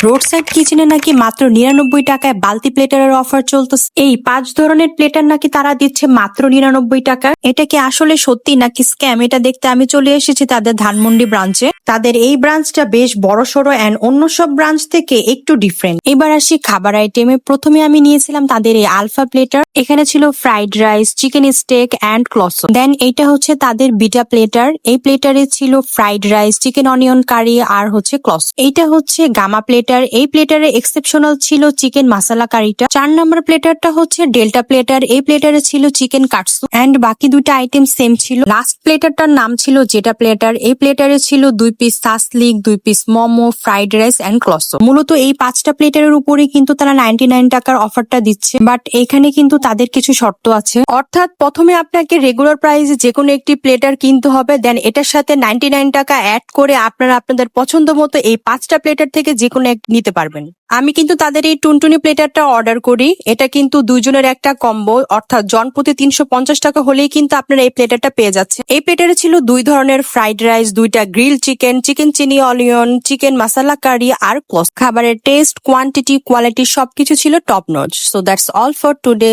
Road side কিচেনে নাকি মাত্র নিরানব্বই টাকায় বালতি প্লেটারের অফার চলতো এই পাঁচ ধরনের প্লেটার নাকি তারা দিচ্ছে মাত্র নিরানব্বই টাকা এটা কি আসলে সত্যি নাকি স্ক্যাম? এটা দেখতে আমি চলে এসেছি তাদের ধানমন্ডি ব্রাঞ্চে। তাদের এই ব্রাঞ্চটা বেশ বড় সড়ো অ্যান্ড অন্য সব ব্রাঞ্চ থেকে একটু ডিফারেন্ট এবার আসি খাবার আইটেমে প্রথমে আমি নিয়েছিলাম তাদের এই আলফা প্লেটার। এখানে ছিল fried rice chicken steak and claws then এইটা হচ্ছে তাদের বিটা প্লেটার এই প্লেটারে ছিল fried rice chicken onion curry আর হচ্ছে ক্লস এইটা হচ্ছে গামা প্লেটার এই প্লেটারে এক্সেপশনাল ছিল চিকেন মাসালা কারিটা চার নম্বর প্লেটারটা হচ্ছে ডেল্টা প্লেটার এই প্লেটারে ছিল চিকেন কাটসু অ্যান্ড বাকি দুইটা আইটেম সেম ছিল। লাস্ট প্লেটারটার নাম ছিল যেটা প্লেটার এই প্লেটারে ছিল দুই পিস সাসলিক দুই piece momo fried rice and claws মূলত এই পাঁচটা প্লেটারের উপরে কিন্তু তারা নাইনটি নাইন টাকার অফারটা দিচ্ছে। বাট এখানে কিন্তু তাদের কিছু শর্ত আছে। অর্থাৎ প্রথমে আপনাকে রেগুলার প্রাইসে যে কোনো একটি প্লেটার কিনতে হবে দেন এটার সাথে নাইনটি নাইন টাকা অ্যাড করে আপনারা আপনাদের পছন্দ মতো এই পাঁচটা প্লেটার থেকে যে কোনো এক নিতে পারবেন। আমি কিন্তু তাদের এই টুনটুনি প্লেটারটা অর্ডার করি। এটা কিন্তু দুজনের একটা কম্বো অর্থাৎ জন প্রতি তিনশো পঞ্চাশ টাকা হলেই কিন্তু আপনারা এই প্লেটারটা পেয়ে যাচ্ছে এই প্লেটারে ছিল দুই ধরনের ফ্রাইড রাইস দুইটা গ্রিল চিকেন চিকেন চিনি অনিয়ন চিকেন মাসালা কারি আর ক্লস খাবারের টেস্ট কোয়ান্টিটি কোয়ালিটি সবকিছু ছিল top notch so that's all for today